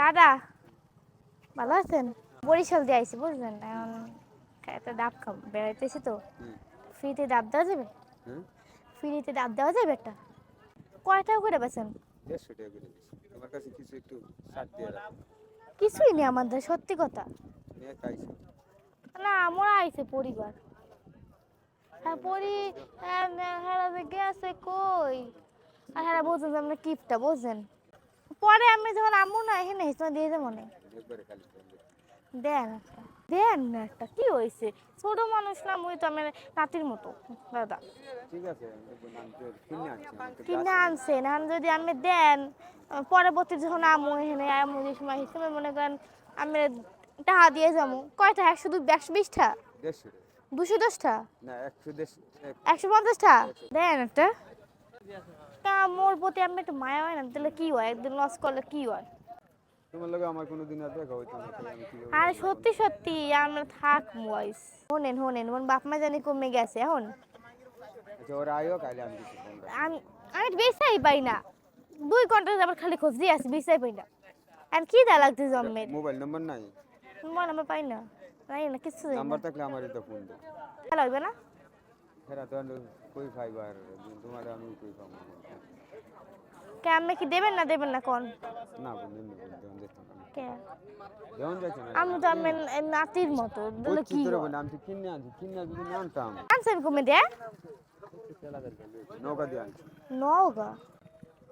দাদা ভালো আছেন? বরিশাল দিয়ে আইসি বুঝলেন? এখন একটা ডাব খাব বেড়াইতেছি তো। ফ্রিতে ডাব দেওয়া যাবে? ফ্রিতে ডাব দেওয়া যাবে একটা? কয় টাকা করে বেছেন কিছুই নেই আমাদের সত্যি কথা। না আমরা আইছে পরিবার। হ্যাঁ পরি হ্যাঁ হ্যাঁ যে গেছে কই? আর হ্যাঁ বুঝছেন যে আমরা কিপটা বুঝছেন পরে আমি যখন আম্মু না এখানে হিসেবে দিয়ে দেবো দে। দেন একটা দেন না একটা কি হয়েছে? ছোট মানুষ না মুই তো আমার নাতির মতো দাদা। ঠিক আছে কিনে আনছি এখন যদি আমি দেন পরবর্তী যখন আমু এখানে আমু যে সময় হিসেবে মনে করেন আমি টাকা দিয়ে যাব। কয়টা? একশো দু একশো বিশটা? দুশো দশটা? না একশো পঞ্চাশটা? দেন একটা। তা মোর প্রতি আমি একটু মায়া হয় না? তাহলে কি হয়? একদিন লস করলে কি হয়? তোমার লগে আমার কোনো আর দেখা হইতো না তাই আমি কি আর সত্যি সত্যি আমরা থাক বয়স শোনেন শোনেন মোর বাপ মা জানি কমে গেছে এখন। আচ্ছা ওরা আইও কাইলে আমি কিছু আমি আমি বেসাই পাই না। দুই ঘণ্টা যাবার খালি খোঁজ দিয়ে আসি বেসাই পাই না। আর কি দা লাগছে জন্মের মোবাইল নাম্বার নাই? মনে আমার পাই না। নাই না কিছু নাম্বার থাকলে আমার এটা ফোন দে। না লাগবে না? হেরা তো কই ফাইবার তোমার আমি কই পাবো কে আমি কি দেবেন না দেবেন না কোন? কে? যাচ্ছে আমি তো আমি নাতির মতো দিলে কি তোরা? আমি কিনে আনছি কিনে যদি আনতাম। আনছেন কমে দে নৌকা দিয়ে আনছি।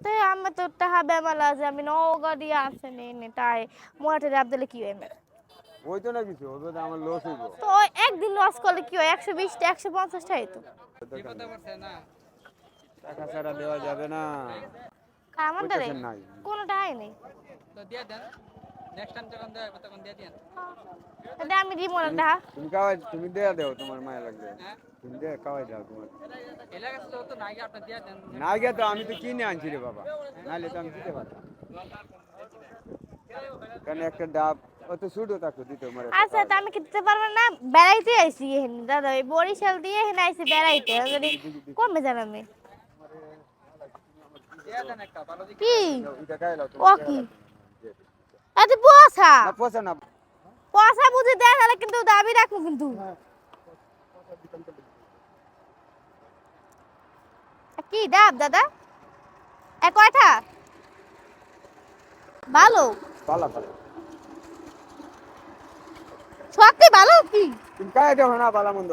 তাই আমি তো টাহা বেমালা যে আমি নওগা দিয়ে আসেন তাই। মোয়াটে রাব দিলে কি হয়? ওই তো না কিছু ওই তো আমার লস হইব। তো ওই একদিন লস করলে কি হয়? একশো বিশটা একশো পঞ্চাশটাই তো টাকা ছাড়া দেওয়া যাবে না। আমার দ্বারে কইতেছেন নাই। তো দিয়ে দেন। নেক্সট টাইম যখন দেওয়া তখন দিয়ে দেন এটা আমি দিব না তুমি কাওয়াই তুমি দেয়া দেও তোমার মায়া লাগবে। হ্যাঁ? তুমি দে কাওয়াই দাও তোমার। এলাকা তো আপনি দিয়ে দেন। না গিয়ে তো আমি তো কিনে আনছি রে বাবা। তো আমি দিতে পারতাম। কারণ একটা ডাব অত ছুটো থাকতো দিতে আমার আচ্ছা তা আমি কি দিতে পারব না? বেড়াইতে এখানে দাদা ওই বরিশাল দিয়ে এখানে আইসি বেড়াইতে যদি কমে যাবে আমি। দিয়ে দেন একটা ভালো দিকে কি ও কি? এত পয়সা না পয়সা না। পয়সা বুঝে দেয় তাহলে কিন্তু দাবি রাখব কিন্তু। কি ডাব দাদা? এ কয়টা? ভালো? পালা পালা সত্যি ভালো কি? তুমি কায়ে দেও না পালা মন্দ।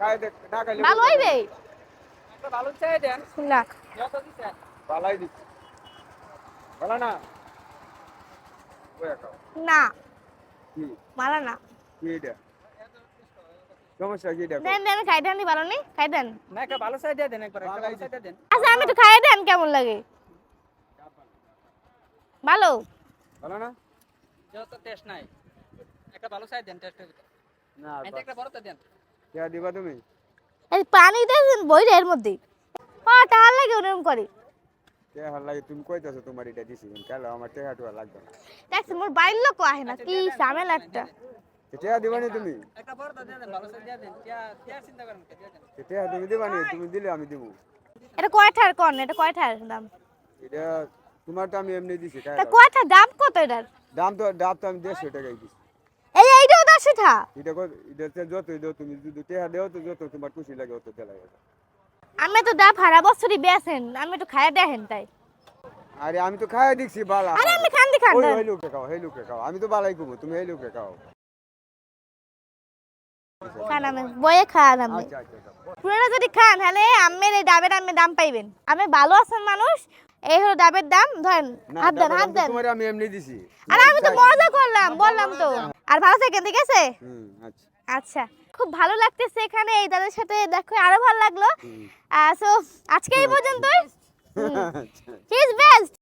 কায়ে না ভালো হইবে একটা ভালো চাই দেন। না। যত দিচ্ছি। পালা না? না। কি? ভালো না। কি এটা? সমস্যা কি এটা? দেন দেন খাই দেন ভালো নেই খাই দেন। না একটা ভালো চাই দেন একবার একটা ভালো চাই দেন। আচ্ছা আমি একটু খাই দেন কেমন লাগে? ভালো। ভালো না? যত টেস্ট নাই। একটা ভালো চাই দেন টেস্টের ভিতরে। না এটা একটা বড় দেন। কে দিবা তুমি? এই পানি দেন বই এর মধ্যে। ও টাল লাগে ওরকম করে। কে হাল লাগে তুমি কইতাছো তোমার এটা দিছি কাল আমার টেহা টুয়া লাগবে না। দেখছি মোর বাইর লোক আহে না কি ঝামেলা একটা টেহা দিবা নি তুমি? একটা দেন ভালো দেন টিয়া টিয়া চিন্তা করেন টেহা তুমি দিবা নি? তুমি দিলে আমি দিব। এটা কয়টার কোন? এটা কয়টার দাম? এটা তোমার তো আমি এমনি দিছি কয়টার দাম কত এটার? দাম তো দাম তো আমি দেড়শো টাকাই দিছি। এটা কত এটা তো যত তুমি যদি টেহা দেও তো যত তোমার খুশি লাগে অত লাগে আমি তো দা বছরই বেছেন আমি খাইয়া দেখেন তাই। আরে আমি তো দিছি বালা। আরে আমি খান দি খান ওই লোকে খাও লোকে খাও। আমি তো বালাই কমু তুমি এই লোকে খাও। খান আমি বয়ে খান আমি। আচ্ছা আচ্ছা আচ্ছা। পুরোটা যদি খান তাহলে আমের এই ডাবের আমি দাম পাইবেন। আমি ভালো আছেন মানুষ এই হলো ডাবের দাম ধরেন হাত দেন হাত দেন। তোমার আমি এমনি দিছি। আর আমি তো মজা করলাম বললাম তো। আর ভালো থাকেন ঠিক আছে? হুম আচ্ছা। আচ্ছা খুব ভালো লাগতেছে এখানে এই দাদার সাথে দেখো আরও ভালো লাগল। সো আজকে এই পর্যন্তই। আচ্ছা হি ইজ বেস্ট